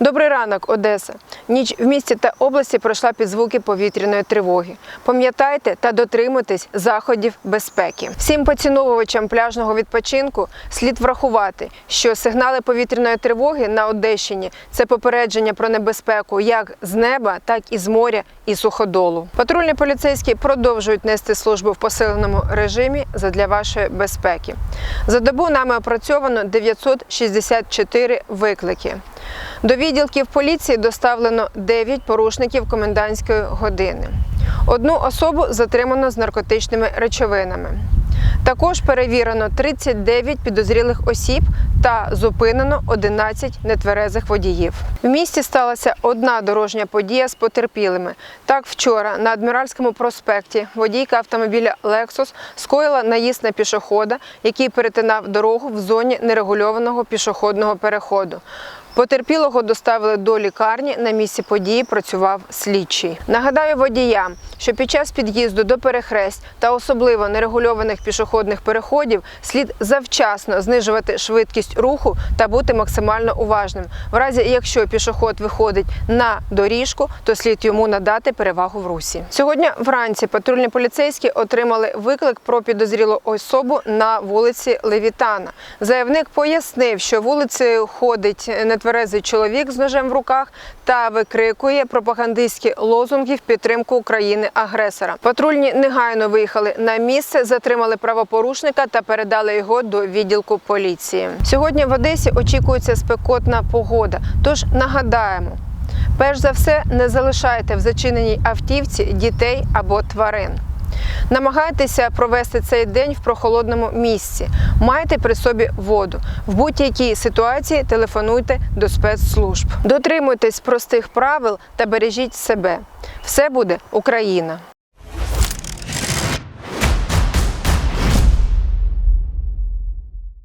Добрий ранок, Одеса. Ніч в місті та області пройшла під звуки повітряної тривоги. Пам'ятайте та дотримуйтесь заходів безпеки. Всім поціновувачам пляжного відпочинку слід врахувати, що сигнали повітряної тривоги на Одещині це попередження про небезпеку як з неба, так і з моря і суходолу. Патрульні поліцейські продовжують нести службу в посиленому режимі задля вашої безпеки. За добу нами опрацьовано 964 виклики. До відділків поліції доставлено 9 порушників комендантської години. Одну особу затримано з наркотичними речовинами. Також перевірено 39 підозрілих осіб та зупинено 11 нетверезих водіїв. В місті сталася одна дорожня подія з потерпілими. Так, вчора на Адміральському проспекті водійка автомобіля Lexus скоїла наїзд на пішохода, який перетинав дорогу в зоні нерегульованого пішохідного переходу. Потерпілого доставили до лікарні. На місці події працював слідчий. Нагадаю водіям, що під час під'їзду до перехресть та особливо нерегульованих пішохідних переходів слід завчасно знижувати швидкість руху та бути максимально уважним. В разі, якщо пішоход виходить на доріжку, то слід йому надати перевагу в русі. Сьогодні вранці патрульні поліцейські отримали виклик про підозрілу особу на вулиці Левітана. Заявник пояснив, що вулицею ходить нетверезий чоловік з ножем в руках та викрикує пропагандистські лозунги в підтримку України агресора. Патрульні негайно виїхали на місце, затримали правопорушника та передали його до відділку поліції. Сьогодні в Одесі очікується спекотна погода. Тож нагадаємо. Перш за все, не залишайте в зачиненій автівці дітей або тварин. Намагайтеся провести цей день в прохолодному місці. Майте при собі воду. В будь-якій ситуації телефонуйте до спецслужб. Дотримуйтесь простих правил та бережіть себе. Все буде Україна!